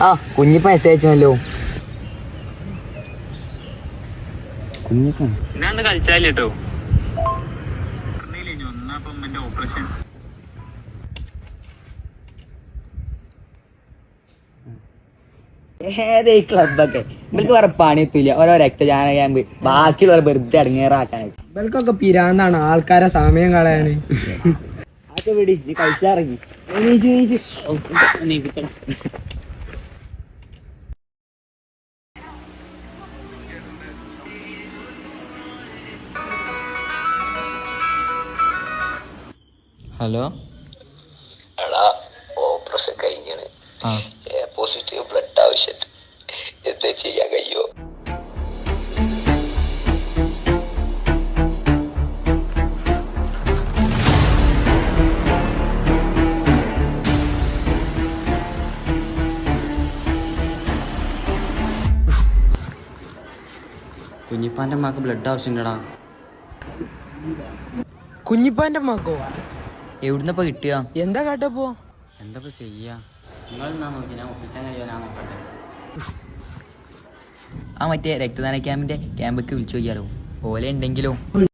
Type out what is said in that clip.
ആ കുഞ്ഞിപ്പ മെസ്സേജ് അയച്ചല്ലോ. ഞാൻ കളിച്ചാലേ കേട്ടോ ഓപ്പറേഷൻ ഏതേ ക്ലബൊക്കെ ഇവർക്ക് വേറെ പണിയെത്തില്ല ഓരോ രക്തജാന ക്യാമ്പ് ബാക്കിയുള്ളവർ വെറുതെ അടങ്ങേറാക്കാനായിട്ട് ഇവൽക്കൊക്കെ പിരാന്താണ് ആൾക്കാരെ സമയം കളയാന് അതൊക്കെ വിടി നീ കളിച്ചാറങ്ങി ഹലോ? എടാ ഓപ്പറേഷൻ കഴിഞ്ഞാണ്. എ പോസിറ്റീവ് ബ്ലഡ് ആവശ്യമുണ്ട് എന്താ ചെയ്യാൻ കഴിയോ കുഞ്ഞിപ്പാന്റെ അമ്മയ്ക്ക് ബ്ലഡ് ആവശ്യമുണ്ടടാ കുഞ്ഞിപ്പാന്റെ മക്കോ എവിടുന്നപ്പോ കിട്ടിയ? എന്താ കാട്ടപ്പോ? എന്താ ചെയ്യാ? നിങ്ങൾ എന്നാ നോക്കി? ഞാൻ ഒപ്പിച്ചാൻ കഴിയോ ഞാൻ നോക്കട്ടെ. ആ മറ്റേ രക്തദാന ക്യാമ്പിന്റെ ക്യാമ്പൊക്കെ വിളിച്ചു നോക്കിയാലോ? ഓലെ ഉണ്ടെങ്കിലോ?